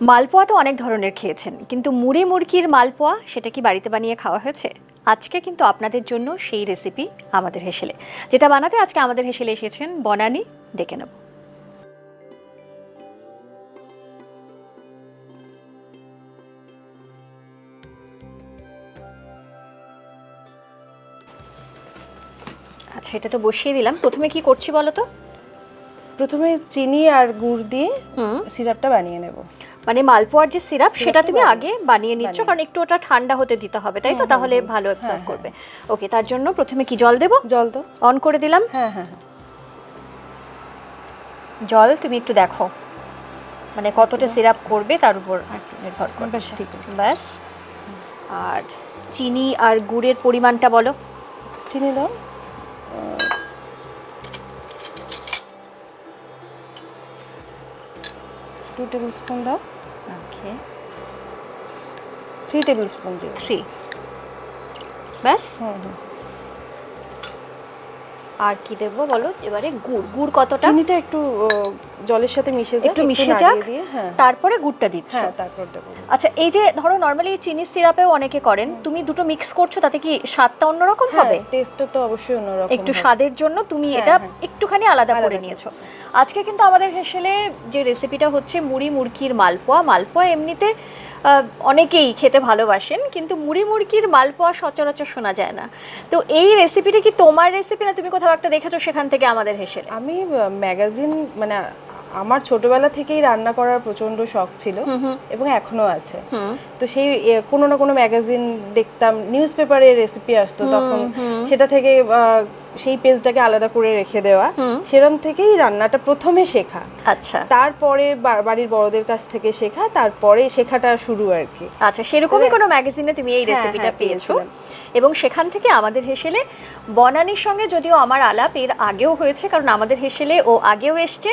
মালপোয়া তো অনেক ধরনের খেয়েছেন কিন্তু মুড়ি মুরগির মালপোয়া সেটা কি বাড়িতে বানিয়ে খাওয়া হয়েছে? আজকে কিন্তু আপনাদের জন্য সেই রেসিপি আমাদের হেসেলে। যেটা বানাতে আজকে আমাদের হেসেলে এসেছেন বনানি ডেকে নেব। আচ্ছা এটা তো বসিয়ে দিলাম। প্রথমে কি করছি বলো তো? প্রথমে চিনি আর গুড় দিয়ে হুম। সিরাপটা বানিয়ে নেব। মানে মালপোয়ার যে সিরাপ সেটা তুমি আগে বানিয়ে নিচ্ছ কারণ একটু ওটা ঠান্ডা হতে দিতে হবে তাই তো? হুম, হুম, তাহলে ভালো অ্যাবজর্ব হ্যাঁ, করবে। ওকে তার জন্য প্রথমে কি জল দেব? জল তো। অন করে দিলাম। হ্যাঁ হ্যাঁ হ্যাঁ। জল তুমি একটু দেখো। মানে কতটা সিরাপ করবে তার উপর নির্ভর করবে। ঠিক ব্যাস। আর চিনি আর গুড়ের পরিমাণটা বলো। চিনি দাও। টু টেবিল স্পুন দাও। ওকে থ্রি টেবিল স্পুন দিও থ্রি ব্যাস হুম হুম আর কি দেবো বলো? এবারে গুড়। গুড় কতটা? চিনিটা একটু জলের সাথে মিশে যাক একটু মিশে যাক। হ্যাঁ। তারপরে গুড়টা দিচ্ছ। হ্যাঁ তারপর দেবো আচ্ছা এই যে ধরো নরমালি চিনি সিরাপেও অনেকে করেন তুমি দুটো মিক্স করছ তাতে কি স্বাদটা অন্যরকম হ্যাঁ হবে? টেস্টটা তো অবশ্যই অন্যরকম একটু স্বাদের জন্য তুমি হ্যাঁ, এটা হ্যাঁ। একটুখানি আলাদা করে নিয়েছো। আজকে কিন্তু আমাদের হেসেলে যে রেসিপিটা হচ্ছে মুড়ি মুরগির মালপোয়া। মালপোয়া এমনিতে অনেকেই খেতে ভালোবাসেন কিন্তু মুড়ি মুরগির মালপোয়া সচরাচর শোনা যায় না। তো এই রেসিপিটা কি তোমার রেসিপি না তুমি কোথাও একটা দেখেছ সেখান থেকে আমাদের হেসে আমি ম্যাগাজিন মানে আমার ছোটবেলা থেকেই রান্না করার প্রচণ্ড শখ ছিল এবং এখনও আছে। তো সেই কোনো না কোনো ম্যাগাজিন দেখতাম নিউজ পেপারে রেসিপি আসতো তখন। সেটা থেকে সেই পেজটাকে আলাদা করে রেখে দেওয়া। সেরম থেকেই রান্নাটা প্রথমে শেখা। আচ্ছা। তারপরে বাড়ির বড়দের কাছ থেকে শেখা তারপরে শেখাটা শুরু আর কি। আচ্ছা সেরকমই কোনো ম্যাগাজিনে তুমি এই হ্যাঁ, রেসিপিটা হ্যাঁ, পেয়েছ। এবং সেখান থেকে আমাদের হেসেলে বনানির সঙ্গে যদিও আমার আলাপ এর আগেও হয়েছে কারণ আমাদের হেসেলে ও আগেও এসছে।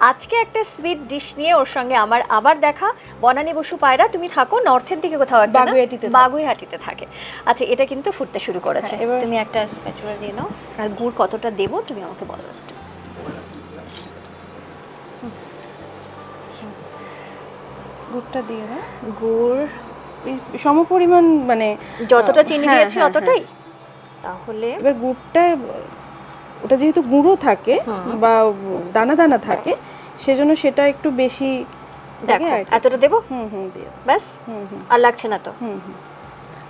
আজকে একটা সুইট ডিশ নিয়ে ওর সঙ্গে আমার আবার দেখা। বনানি বসু পায়রা তুমি থাকো নর্থের দিকে কোথাও একটা না? বাগুইআটিতে থাকে। আচ্ছা এটা কিন্তু ফুটতে শুরু করেছে। হ্যাঁ, তুমি একটা স্প্যাচুলা দিয়ে নাও। আর গুড় কতটা দেবো তুমি আমাকে বলো একটু। গুড়টা দিয়ে দাও। গুড় সমপরিমাণ মানে যতটা চিনি হ্যাঁ, দিয়েছি হ্যাঁ, অতটাই? তাহলে এবার গুড়টা ওটা যেহেতু গুঁড়ো থাকে বা দানা দানা থাকে সেজন্য সেটা একটু বেশি দেখো। এতটা দেবো? হুম হুম দিয়ে ব্যাস হুম হুম। আর লাগছে না তো? হুম হুম।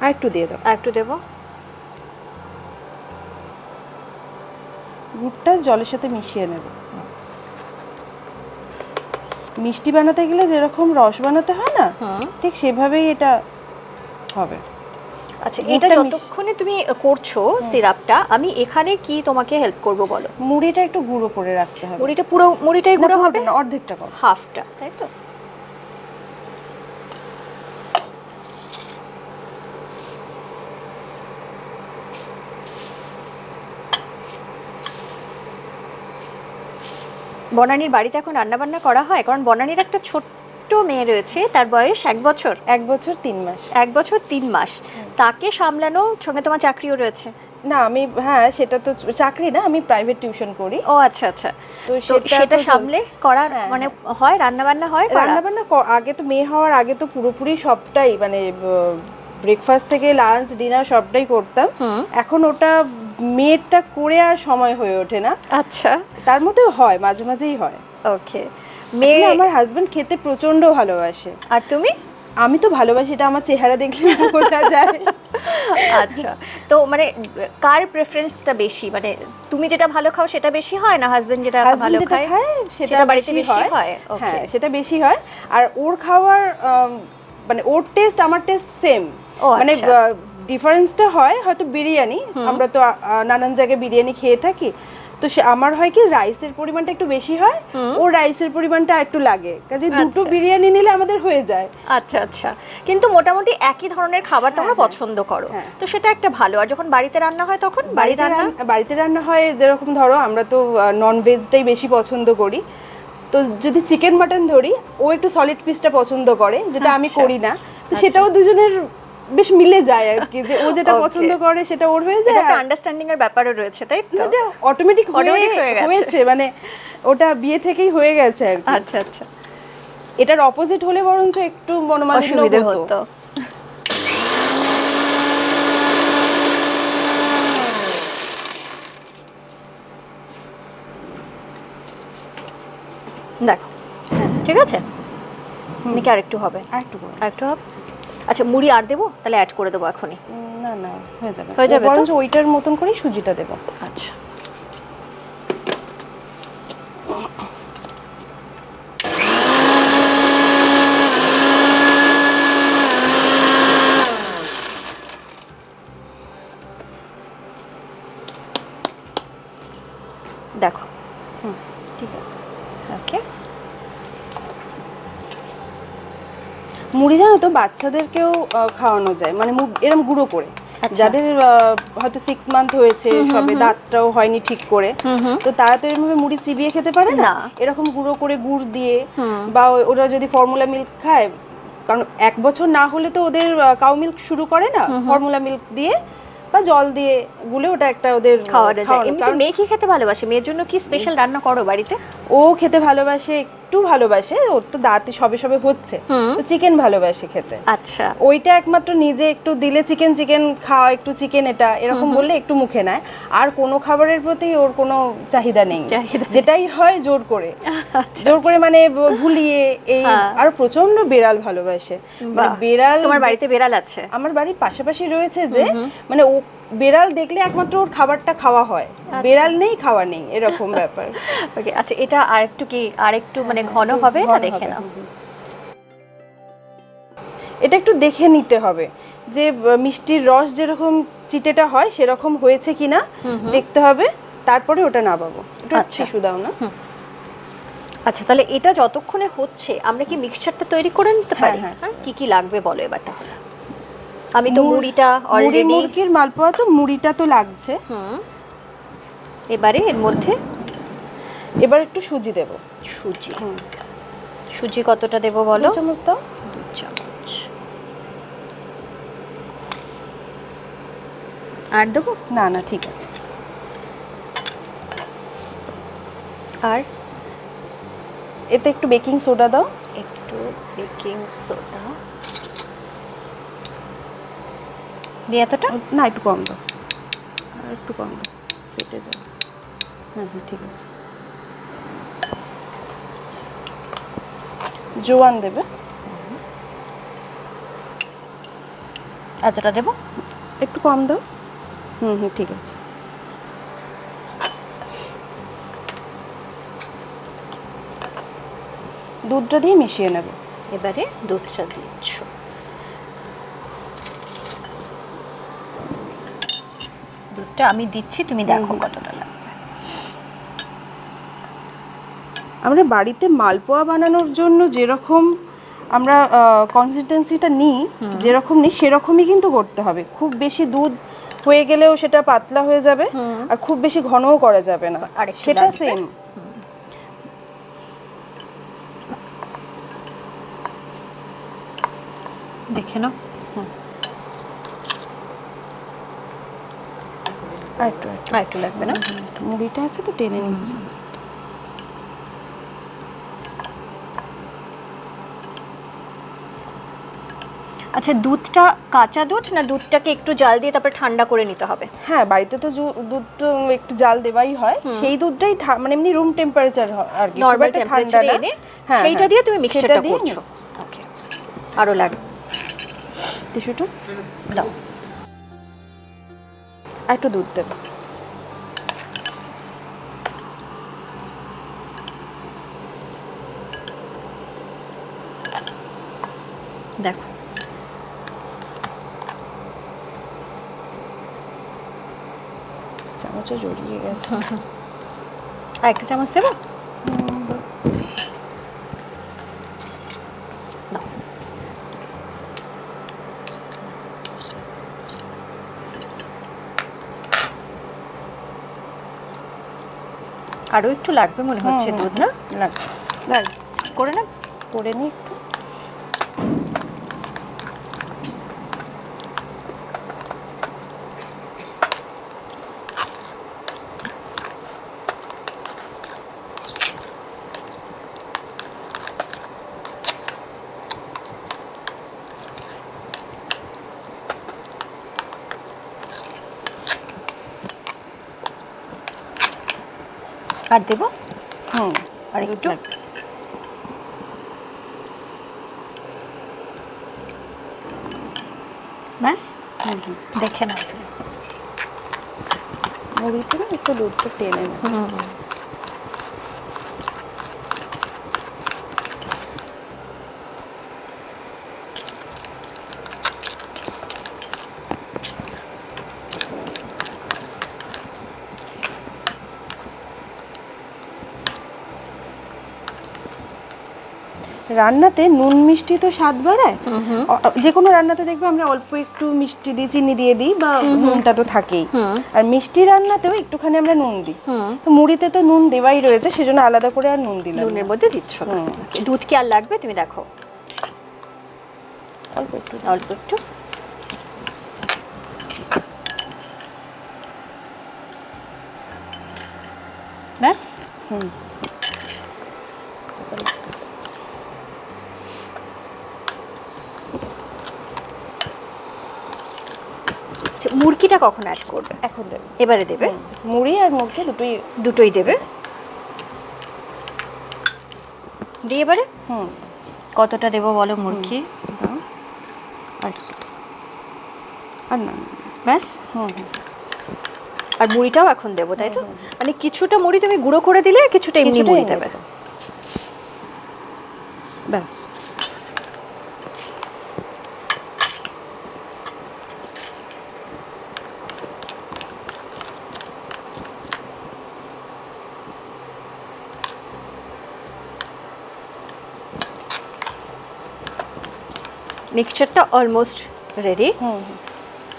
আর একটু দিয়ে দাও। আর একটু দেবো? গুড়টা জলের সাথে মিশিয়ে নেব। মিষ্টি বানাতে গেলে যেরকম রস বানাতে হয় না ঠিক সেভাবেই এটা হবে। আচ্ছা এটা যতক্ষণে তুমি করছ সিরাপটা আমি এখানে কি তোমাকে হেল্প করব বলো? মুড়িটা একটু গুঁড়ো করে রাখতে হবে। মুড়িটা পুরো মুড়িটাই গুঁড়ো হবে? না, অর্ধেকটা কর। হাফটা তাই তো? বনানীর বাড়িতে এখন রান্না বান্না করা হয়? কারণ বনানীর একটা ছোট্ট মেয়ে রয়েছে তার বয়স এক বছর। এক বছর তিন মাস। এক বছর তিন মাস। তাকে সামলানো সঙ্গে তোমার চাকরিও রয়েছে? না আমি হ্যাঁ সেটা তো চাকরি না আমি প্রাইভেট টিউশন করি। ও আচ্ছা আচ্ছা। তো সেটা সামলে করার হ্যাঁ, মানে হয় রান্না বান্না হয় করা? রান্না বান্না আগে তো মেয়ে হওয়ার আগে তো পুরোপুরি সবটাই মানে ব্রেকফাস্ট থেকে লাঞ্চ ডিনার সবটাই করতাম। এখন ওটা মেয়েরটা করে আর সময় হয়ে ওঠে না। আচ্ছা। তার মধ্যেও হয় মাঝে মাঝেই হয়। ওকে। মেয়ে আমার হাজবেন্ড খেতে প্রচণ্ড ভালোবাসে। আর তুমি? আমি তো ভালোবাসি এটা আমার চেহারা দেখলে বোঝা যায়। আচ্ছা। তো মানে কার প্রেফারেন্সটা বেশি? মানে তুমি যেটা ভালো খাও সেটা বেশি হয় না হাজবেন্ড যেটা ভালো খায়? সেটা বাড়িতে বেশি হয়। হয়? সেটা বেশি হয়। আর ওর খাওয়ার মানে ওর টেস্ট আমার টেস্ট সেম মানে আচ্ছা। ডিফারেন্সটা হয় হয়তো বিরিয়ানি। আমরা তো নানান জায়গায় বিরিয়ানি খেয়ে থাকি। তো সে আমার হয় কি রাইসের পরিমাণটা একটু বেশি হয় ও রাইসের পরিমাণটা একটু লাগে। কাজে দুটো আচ্ছা। বিরিয়ানি নিলে আমাদের হয়ে যায়। আচ্ছা আচ্ছা। কিন্তু মোটামুটি একই ধরনের খাবার তোমরা পছন্দ করো। হ্যাঁ। তো সেটা একটা ভালো। আর যখন বাড়িতে রান্না হয় তখন বাড়িতে রান্না? বাড়িতে রান্না হয় যেরকম ধরো আমরা তো নন ভেজটাই বেশি পছন্দ করি। তো যদি চিকেন মাটন ধরি ও একটু সলিড পিসটা পছন্দ করে যেটা আমি আচ্ছা। করি না। তো সেটাও দুজনের বেশ মিলে যায় আর কি যে ও যেটা পছন্দ করে সেটা ওর হয়ে যায় একটা আন্ডারস্ট্যান্ডিং এর ব্যাপারও রয়েছে তাই তো? এটা অটোমেটিক হয়ে। হয়েছে মানে ওটা বিয়ে থেকেই হয়ে গেছে আর কি। আচ্ছা আচ্ছা। এটার অপোজিট হলে বরঞ্চ একটু মনোমালিন্য হতো। দেখো ঠিক আছে? নাকি আরেকটু হবে? আর একটু করে। আরেকটু হবে? আচ্ছা মুড়ি আর দেবো? তাহলে অ্যাড করে দেবো এখনই। না না হয়ে যাবে। হয়ে যাবে বরঞ্চ ওইটার মতন করেই সুজিটা দেবো। আচ্ছা। দেখো। হুম ঠিক আছে। ওকে মুড়ি জানো তো বাচ্চাদেরকেও খাওয়ানো যায়। মানে এরম গুঁড়ো করে। আচ্ছা। যাদের হয়তো সিক্স মান্থ হয়েছে সবে দাঁতটাও হয়নি ঠিক করে। তো তারা তো এরকম মুড়ি চিবিয়ে খেতে পারে না। এরকম গুঁড়ো করে গুড় দিয়ে বা ওরা যদি ফর্মুলা মিল্ক খায় কারণ এক বছর না হলে তো ওদের কাউ মিল্ক শুরু করে না। ফর্মুলা মিল্ক দিয়ে বা জল দিয়ে গুলে ওটা একটা ওদের খাওয়ানো যায়। কারণ মেয়ে কি খেতে ভালোবাসে। মেয়ের জন্য কি স্পেশাল রান্না করো বাড়িতে? ও খেতে ভালোবাসে একটু ভালোবাসে ওর তো দাঁতে সবে সবে হচ্ছে তো চিকেন ভালোবাসে খেতে। আচ্ছা। ওইটা একমাত্র নিজে একটু দিলে চিকেন চিকেন খাওয়া একটু চিকেন এটা এরকম বললে একটু মুখে নেয়। আর কোনো খাবারের প্রতি ওর কোনো চাহিদা নেই। যেটাই হয় জোর করে। আচ্ছা, জোর করে মানে ভুলিয়ে এই হ্যাঁ। আর প্রচণ্ড বেড়াল ভালোবাসে। মানে বেড়াল তোমার বাড়িতে বেড়াল আছে? আমার বাড়ির পাশাপাশি রয়েছে যে মানে ও বেড়াল দেখলে একমাত্র ওর খাবারটা খাওয়া হয়। বেড়াল নেই খাওয়া নেই এরকম ব্যাপার। ওকে আচ্ছা এটা আরেকটু কি আর একটু মানে ঘন হবে? না দেখে নাও। হুম। এটা একটু দেখে নিতে হবে যে মিষ্টির রস যেরকম চিটেটা হয় সেরকম হয়েছে কিনা দেখতে হবে। তারপরে ওটা নামাবো। একটু আচ্ছা। দাও না। আচ্ছা তাহলে এটা যতক্ষণে হচ্ছে আমরা কি মিক্সচারটা তৈরি করে নিতে হ্যাঁ, পারি? হ্যাঁ। হ্যাঁ কি কি লাগবে বলো এবার তাহলে। আমি তো মুড়িটা অলরেডি মুরগির মালপোয়া তো মুড়িটা তো লাগছে। হুম। এবারে এর মধ্যে? এবার একটু সুজি দেবো। সুজি। সুজি কতটা দেবো বলো? চামচ দাও। দু চামচ। আর দেবো? না না ঠিক আছে। আর? এতে একটু বেকিং সোডা দাও। একটু বেকিং সোডা। দিয়ে এতটা? না একটু কম দাও। আর একটু কম দাও। ফেটে দাও। হ্যাঁ হ্যাঁ ঠিক আছে। জোয়ান দেবে। এতটা দেবো? একটু কম দাও। হুম হুম ঠিক আছে। দুধটা দিয়ে মিশিয়ে নেবে। এবারে দুধটা দিচ্ছ। দুধটা আমি দিচ্ছি তুমি দেখো। কতটা লাগবে। আমরা বাড়িতে মালপোয়া বানানোর জন্য যেরকম আমরা কনসিস্টেন্সিটা নিই যেরকম নিই সেরকমই কিন্তু করতে হবে। খুব বেশি দুধ হয়ে গেলেও সেটা পাতলা হয়ে যাবে। আর খুব বেশি ঘনও করা যাবে না। সেটা সেম দেখে নাও। আর একটু আর একটু। লাগবে না? মুড়িটা আছে তো টেনে নিচ্ছে। আচ্ছা দুধটা কাঁচা দুধ না দুধটাকে একটু জাল দিয়ে তারপরে ঠান্ডা করে নিতে হবে? হ্যাঁ বাড়িতে তো দুধ একটু জাল দেওয়াই হয়। সেই দুধটাই মানে এমনি রুম টেম্পারেচার আর কি। নর্মাল টেম্পারেচারে এনে হ্যাঁ, সেইটা হ্যাঁ। দিয়ে তুমি মিক্সচারটা করছ। ওকে আরও লাগবে টিস্যুটা? দাও। আর একটু দুধ দেবো। দেখো। চামচে জড়িয়ে গেছে। আর একটা চামচ দেবো? আরও একটু লাগবে মনে হচ্ছে হুম, দুধ না? লাগবে। লাগবে। করে না। করে নিই আর দেব? হুম। আর একটু। ব্যাস। দেখে নাও। মুড়িতে একটু দুধটা টেনে হুম। রান্নাতে নুন মিষ্টি তো স্বাদ বাড়ায়। যে কোনো রান্নাতে দেখবে আমরা অল্প একটু মিষ্টি দিই চিনি দিয়ে দিই বা নুনটা তো থাকেই। হুম। আর মিষ্টি রান্নাতেও একটুখানি আমরা নুন দিই। হুম। তো মুড়িতে তো নুন দেওয়াই রয়েছে সেজন্য আলাদা করে আর নুন দিলাম নুনের মধ্যে দিচ্ছ দুধ কি আর লাগবে? তুমি দেখো। অল্প একটু অল্প একটু। ব্যাস। হুম। আচ্ছা, মুরগিটা কখন অ্যাড করবে? এখন দেবে। এবারে দেবে? মুড়ি আর মুখে দুটোই দুটোই দেবে? দিয়ে এবারে? হুম। কতটা দেবো বলো মুরগি? আর না। ব্যাস? হুম হুম। আর মুড়িটাও এখন দেবো তাই তো? মানে কিছুটা মুড়ি তুমি গুঁড়ো করে দিলে আর কিছুটা এমনি মুড়ি দেবে। ব্যাস। মিক্সচারটা অলমোস্ট রেডি।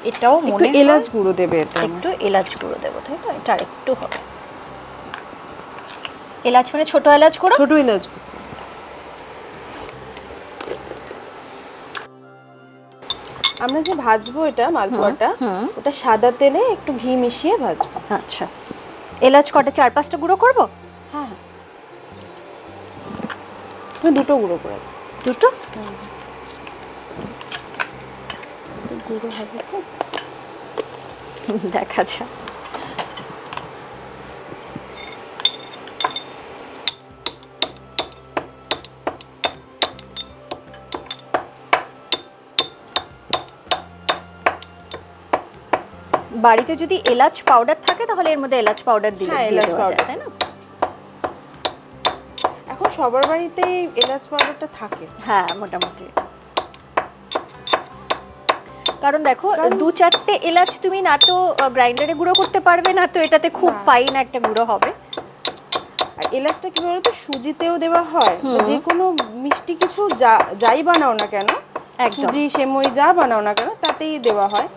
এটাও মনে এলাচ গুঁড়ো দেবে একটু এলাচ গুঁড়ো দেবো তাই তো? এটা একটু হবে। এলাচ মানে ছোট এলাচ গুঁড়ো? ছোট এলাচ আমরা যে ভাজবো এটা মালপোয়াটা। ওটা সাদা তেলে একটু ঘি মিশিয়ে ভাজবো। আচ্ছা। এলাচ কটা চার পাঁচটা গুঁড়ো করব? হ্যাঁ হ্যাঁ। দুটো গুঁড়ো করে। দুটো? গুঁড়ো হবে তো? দেখা যাক। বাড়িতে যদি এলাচ পাউডার থাকে তাহলে এর মধ্যে এলাচ পাউডার দিলে হ্যাঁ, এলাচ পাউডার তাই না? এখন সবার বাড়িতেই এলাচ পাউডারটা থাকে। হ্যাঁ মোটামুটি। কারণ দেখো দু চারটে এলাচ তুমি না তো গ্রাইন্ডারে গুঁড়ো করতে পারবে না তো এটাতে খুব ফাইন একটা গুঁড়ো হবে। আর এলাচটা কি বলতো সুজিতেও দেওয়া হয়। যে কোনো মিষ্টি কিছু যাই বানাও না কেন সুজি সেমই যা বানাও না কেন তাতেই দেওয়া হয়।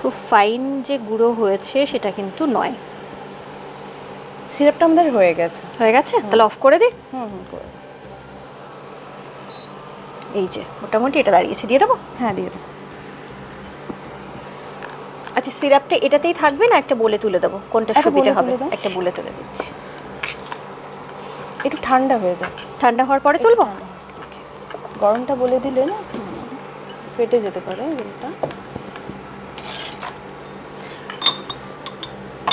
খুব ফাইন যে গুঁড়ো হয়েছে সেটা কিন্তু নয়। সিরাপটা আমাদের হয়ে গেছে। হয়ে গেছে? তাহলে অফ করে দিই হুম হুম করে এই যে মোটামুটি এটা দাঁড়িয়েছে দিয়ে দেবো? হ্যাঁ দিয়ে দাও আচ্ছা সিরাপটা এটাতেই থাকবে না একটা বলে তুলে দেবো? কোনটা সুবিধা হবে? একটা বলে তুলে দিচ্ছি। একটু ঠান্ডা হয়ে যায় ঠান্ডা হওয়ার পরে তুলবো? গরমটা বলে দিলে না ফেটে যেতে পারে রোলটা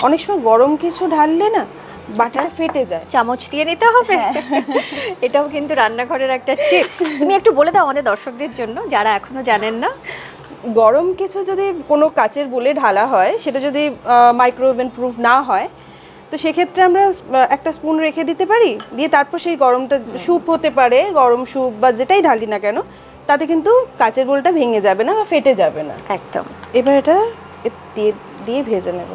অনেক সময় গরম কিছু ঢাললে না বাটাটা ফেটে যায়। চামচ দিয়ে নিতে হবে। হ্যাঁ। এটাও কিন্তু রান্নাঘরের একটা টিপস তুমি একটু বলে দাও আমাদের দর্শকদের জন্য যারা এখনও জানেন না। গরম কিছু যদি কোনো কাচের বলে ঢালা হয় সেটা যদি মাইক্রোওভেন প্রুফ না হয় তো সেক্ষেত্রে আমরা একটা স্পুন রেখে দিতে পারি। দিয়ে তারপর সেই গরমটা স্যুপ হতে পারে গরম স্যুপ বা যেটাই ঢালি না কেন তাতে কিন্তু কাচের বোলটা ভেঙে যাবে না বা ফেটে যাবে না। একদম। এবার এটা দিয়ে দিয়ে ভেজে নেব।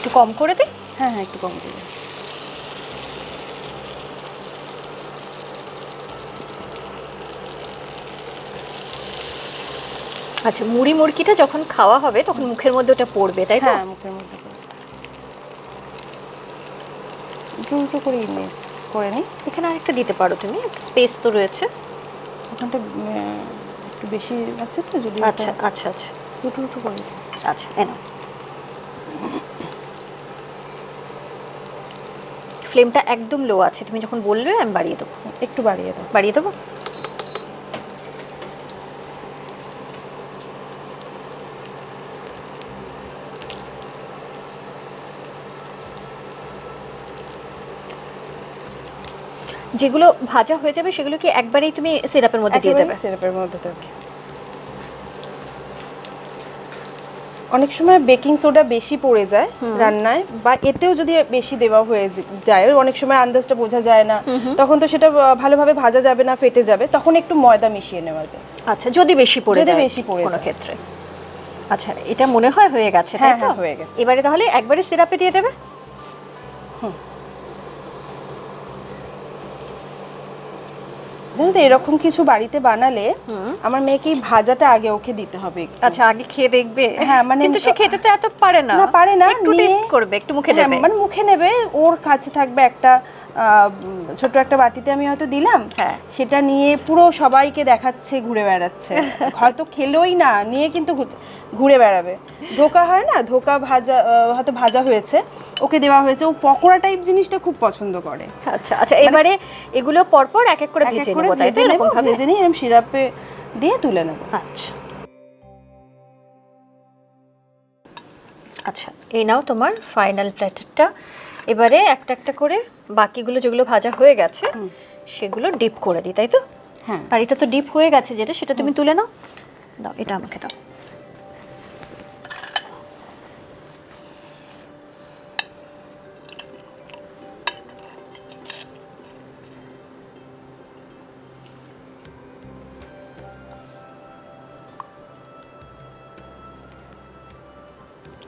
একটু কম করে দিই হ্যাঁ হ্যাঁ একটু কম দিয়ে আচ্ছা মুড়ি মুড়কিটা যখন খাওয়া হবে তখন মুখের মধ্যে ওটা পড়বে তাই তো? হ্যাঁ মুখের মধ্যে করে। একটু একটু করে নে করে নিই এখানে আরেকটা দিতে পারো তুমি একটা স্পেস তো রয়েছে। ওখানটা একটু বেশি আছে তো যদি আচ্ছা আচ্ছা আচ্ছা। দুটো দুটো করে। আচ্ছা এনো ফ্লেমটা একদম লো আছে। তুমি যখন বললে আমি বাড়িয়ে দেবো। একটু বাড়িয়ে দেবো বাড়িয়ে দেবো? যেগুলো ভাজা হয়ে যাবে সেগুলো কি একবারেই তুমি সিরাপের মধ্যে দিয়ে দেবে। সিরাপের মধ্যে দেবে। অনেক সময় বেকিং সোডা বেশি পড়ে যায় রান্নায় বা এতেও যদি বেশি দেওয়া হয়ে যায় অনেক সময় আন্দাজটা বোঝা যায় না। তখন তো সেটা ভালোভাবে ভাজা যাবে না ফেটে যাবে তখন একটু ময়দা মিশিয়ে নেওয়া যায়। আচ্ছা যদি বেশি পড়ে যায় বেশি পড়ে কোনো ক্ষেত্রে। আচ্ছা এটা মনে হয় হয়ে গেছে তাই হ্যাঁ, তো? হ্যাঁ, হয়ে গেছে। এবারে তাহলে একবারে সিরাপে দিয়ে দেবে? জানো তো এরকম কিছু বাড়িতে বানালে আমার মেয়েকে এই ভাজাটা আগে ওকে দিতে হবে। আচ্ছা আগে খেয়ে দেখবে। হ্যাঁ, মানে- কিন্তু সে খেতে তো এত পারে না। না পারে না একটু টেস্ট করবে একটু মুখে হ্যাঁ, দেবে। মানে মুখে নেবে ওর কাছে থাকবে একটা ছোট একটা বাটিতে আমি হয়তো দিলাম। হ্যাঁ। সেটা নিয়ে পুরো সবাইকে দেখাচ্ছে ঘুরে বেড়াচ্ছে। হয়তো খেলোই না নিয়ে কিন্তু ঘুরে বেড়াবে। ধোকা হয় না? ধোকা ভাজা হয়তো ভাজা হয়েছে ওকে দেওয়া হয়েছে। ও পকোড়া টাইপ জিনিসটা খুব পছন্দ করে। আচ্ছা আচ্ছা এবারে এগুলো পরপর এক এক করে ভেজে নেব তাই তো? এরকম ভাবে? ভেজে নিয়ে এরকম সিরাপে দিয়ে তুলে নেব। আচ্ছা। আচ্ছা এই নাও তোমার ফাইনাল প্ল্যাটারটা এবারে একটা একটা করে বাকিগুলো যেগুলো ভাজা হয়ে গেছে সেগুলো ডিপ করে দিই তাই তো? হ্যাঁ। আর এটা তো ডিপ হয়ে গেছে যেটা সেটা তুমি তুলে নাও। দাও এটা আমাকে দাও।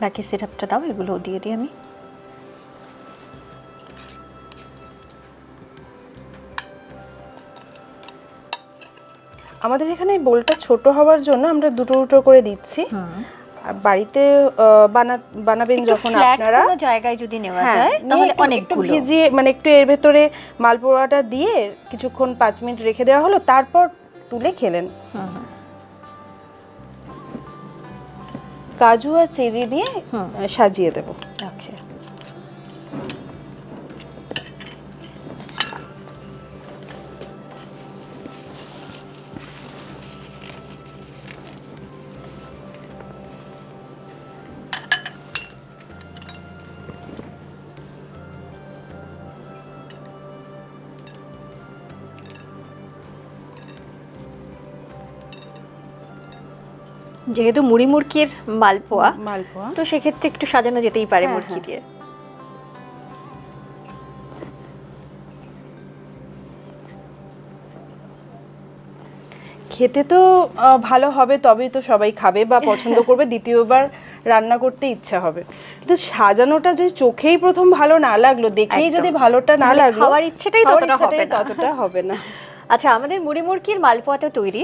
বাকি সিরাপটা দাও এগুলো দিয়ে দিই আমি। আমাদের এখানে বোলটা ছোট হওয়ার জন্য আমরা দুটো দুটো করে দিচ্ছি। আর বাড়িতে বানা বানাবেন যখন আপনারা। জায়গায় যদি নেওয়া হ্যাঁ, যায় তাহলে একটু- অনেকগুলো। ভিজিয়ে মানে একটু এর ভেতরে মালপোড়াটা দিয়ে কিছুক্ষণ পাঁচ মিনিট রেখে দেওয়া হলো তারপর তুলে খেলেন। কাজু আর চেরি দিয়ে সাজিয়ে দেব। ওকে। যেহেতু মুড়ি মুড়কির মালপোয়া মালপোয়া। তো সেক্ষেত্রে একটু সাজানো যেতেই পারে হ্যাঁ, মুরগি হ্যাঁ। দিয়ে। খেতে তো ভালো হবে তবেই তো সবাই খাবে বা পছন্দ করবে দ্বিতীয়বার রান্না করতে ইচ্ছা হবে। কিন্তু সাজানোটা যে চোখেই প্রথম ভালো না লাগল দেখেই যদি ভালোটা না লাগল খাওয়ার ইচ্ছেটাই ততটা হবে না। আচ্ছা আমাদের মুড়ি মুড়কির মালপোয়াটা তৈরি।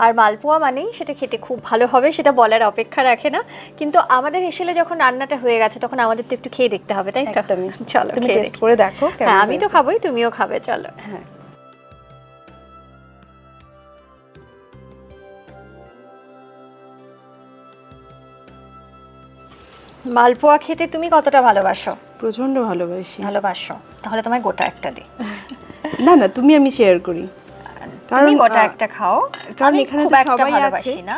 আর মালপোয়া মানেই সেটা খেতে খুব ভালো হবে সেটা বলার অপেক্ষা রাখে না। কিন্তু আমাদের হেসেলে যখন রান্নাটা হয়ে গেছে তখন আমাদের তো একটু খেয়ে দেখতে হবে তাই তো? চলো টেস্ট করে দেখো হ্যাঁ আমি তো। খাবোই তুমিও খাবে চলো। হ্যাঁ। মালপোয়া খেতে তুমি কতটা ভালোবাসো? প্রচণ্ড ভালোবাসি। ভালোবাসো। তাহলে তোমায় গোটা একটা দিই। না না তুমি আমি শেয়ার করি। তুমি গোটা একটা খাও। আমি খুব একটা ভালোবাসি না।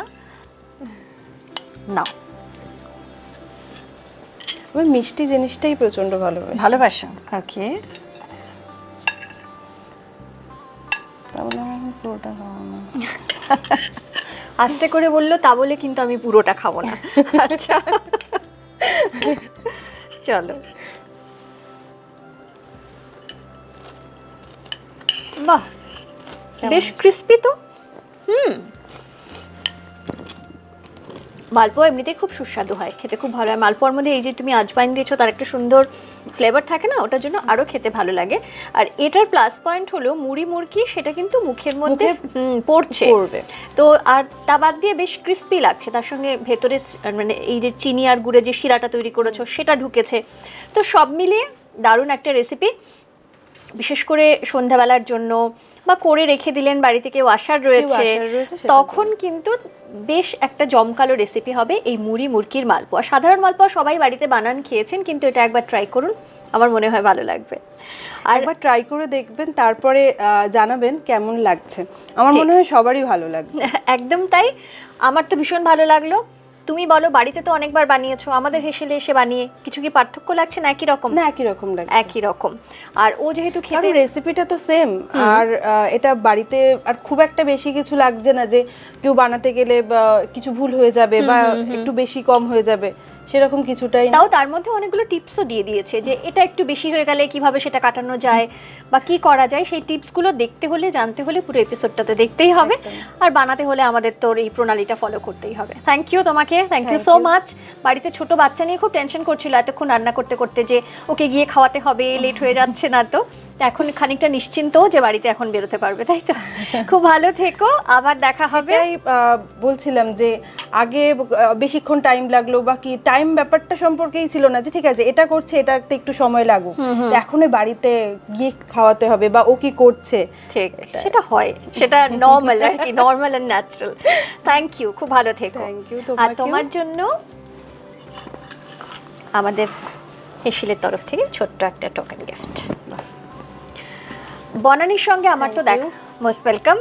নাও। আমি মিষ্টি জিনিসটাই প্রচণ্ড ভালোবাসি। ভালোবাসো? ওকে। তাহলে আমি পুরোটা খাব না। আস্তে করে বলল তা বলে কিন্তু আমি পুরোটা খাব না। আচ্ছা। চলো। বাহ। বেশ ক্রিস্পি তো? হুম। মালপোয়া এমনিতেই খুব সুস্বাদু হয় খেতে খুব ভালো হয়। মালপোয়ার মধ্যে এই যে তুমি আজবাইন দিয়েছ তার একটা সুন্দর ফ্লেভার থাকে না ওটার জন্য আরও খেতে ভালো লাগে। আর এটার প্লাস পয়েন্ট হলো মুড়ি মুড়কি সেটা কিন্তু মুখের মধ্যে পড়ছে। পড়বে। তো আর তা বাদ দিয়ে বেশ ক্রিস্পি লাগছে তার সঙ্গে ভেতরে মানে এই যে চিনি আর গুড়ে যে শিরাটা তৈরি করেছ সেটা ঢুকেছে। তো সব মিলিয়ে দারুণ একটা রেসিপি বিশেষ করে সন্ধ্যাবেলার জন্য বা করে রেখে দিলেন বাড়িতে কেউ আসার রয়েছে তখন কিন্তু বেশ একটা জমকালো রেসিপি হবে এই মুড়ি মুরকির মালপোয়া। সাধারণ মালপোয়া সবাই বাড়িতে বানান খেয়েছেন কিন্তু এটা একবার ট্রাই করুন আমার মনে হয় ভালো লাগবে। আর একবার ট্রাই করে দেখবেন তারপরে জানাবেন কেমন লাগছে। আমার মনে হয় সবারই ভালো লাগবে। একদম তাই। আমার তো ভীষণ ভালো লাগল। তুমি বলো বাড়িতে তো অনেকবার বানিয়েছো আমাদের হেসেলে এসে বানিয়ে কিছু কি পার্থক্য লাগছে না একই রকম? না একই রকম লাগে একই রকম। আর ও যেহেতু খেতে রেসিপিটা তো সেম আর এটা বাড়িতে আর খুব একটা বেশি কিছু লাগছে না যে কেউ বানাতে গেলে বা কিছু ভুল হয়ে যাবে বা একটু বেশি কম হয়ে যাবে। সেরকম কিছুটাই তাও তার মধ্যে অনেকগুলো টিপসও দিয়ে দিয়েছে যে এটা একটু বেশি হয়ে গেলে কীভাবে সেটা কাটানো যায় বা কি করা যায় সেই টিপসগুলো দেখতে হলে জানতে হলে পুরো এপিসোডটাতে দেখতেই হবে। আর বানাতে হলে আমাদের তোর এই প্রণালীটা ফলো করতেই হবে। থ্যাংক ইউ তোমাকে থ্যাংক ইউ সো. মাচ বাড়িতে ছোট বাচ্চা নিয়ে খুব টেনশন করছিল এতক্ষণ রান্না করতে করতে যে ওকে গিয়ে খাওয়াতে হবে লেট হয়ে যাচ্ছে না তো। তো এখন খানিকটা নিশ্চিন্ত যে বাড়িতে এখন বেরোতে পারবে তাই তো? খুব ভালো থেকো আবার দেখা হবে। বলছিলাম যে আগে বেশিক্ষণ টাইম লাগল বা কি টাইম ব্যাপারটা সম্পর্কেই ছিল না যে ঠিক আছে এটা করছে এটাতে একটু সময় লাগুক। এখন বাড়িতে গিয়ে খাওয়াতে হবে বা ও কি করছে? ঠিক সেটা হয়। সেটা নর্মাল আর কি normal and natural thank you খুব ভালো থেকো। Thank you, আর তোমার জন্য আমাদের হেসিলের তরফ থেকে ছোট্ট একটা টোকেন গিফট বনানীর সঙ্গে আমার তো দেখো মোস্ট ওয়েলকাম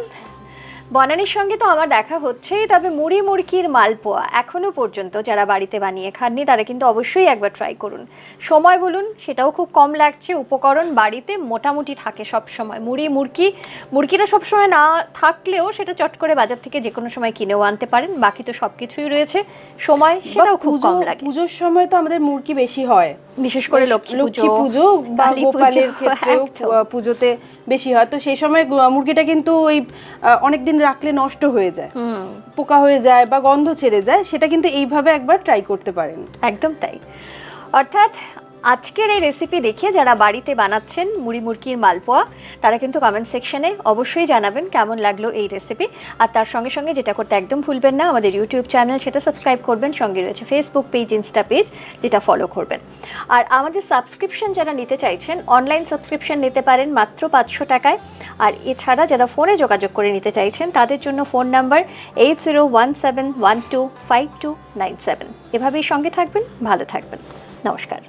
বনানীর সঙ্গে তো আমার দেখা হচ্ছেই তবে মুড়ি মুড়কির মালপোয়া এখনও পর্যন্ত যারা বাড়িতে বানিয়ে খাননি তারা কিন্তু অবশ্যই একবার ট্রাই করুন। সময় বলুন সেটাও খুব কম লাগছে উপকরণ বাড়িতে মোটামুটি থাকে সব সময় মুড়ি মুড়কি মুড়কিটা সব সময় না থাকলেও সেটা চট করে বাজার থেকে যে কোনো সময় কিনেও আনতে পারেন বাকি তো সব কিছুই রয়েছে। সময় সেটাও খুব কম লাগে। পুজোর সময় তো আমাদের মুরগি বেশি হয়। বিশেষ করে লক্ষ্মী পুজো বা গোপালের ক্ষেত্রেও পুজোতে বেশি হয়। তো সেই সময় মুরগিটা কিন্তু ওই অনেক দিন রাখলে নষ্ট হয়ে যায়। পোকা হয়ে যায় বা গন্ধ ছেড়ে যায়, সেটা কিন্তু এইভাবে একবার ট্রাই করতে পারেন। একদম তাই। অর্থাৎ আজকের এই রেসিপি দেখে যারা বাড়িতে বানাচ্ছেন মুড়ি মুরকির মালপোয়া, তারা কিন্তু কমেন্ট সেকশনে অবশ্যই জানাবেন কেমন লাগল এই রেসিপি আর তার সঙ্গে সঙ্গে যেটা করতে একদম ভুলবেন না, আমাদের ইউটিউব চ্যানেল সেটা সাবস্ক্রাইব করবেন। সঙ্গে রয়েছে ফেসবুক পেজ ইনস্টা পেজ যেটা ফলো করবেন। আর আমাদের সাবস্ক্রিপশন যারা নিতে চাইছেন অনলাইন সাবস্ক্রিপশন নিতে পারেন মাত্র পাঁচশো টাকায়। আর এছাড়া যারা ফোনে যোগাযোগ করে নিতে চাইছেন, তাদের জন্য phone number eight zero one seven one two five two nine seven এভাবেই সঙ্গে থাকবেন, ভালো থাকবেন। নমস্কার।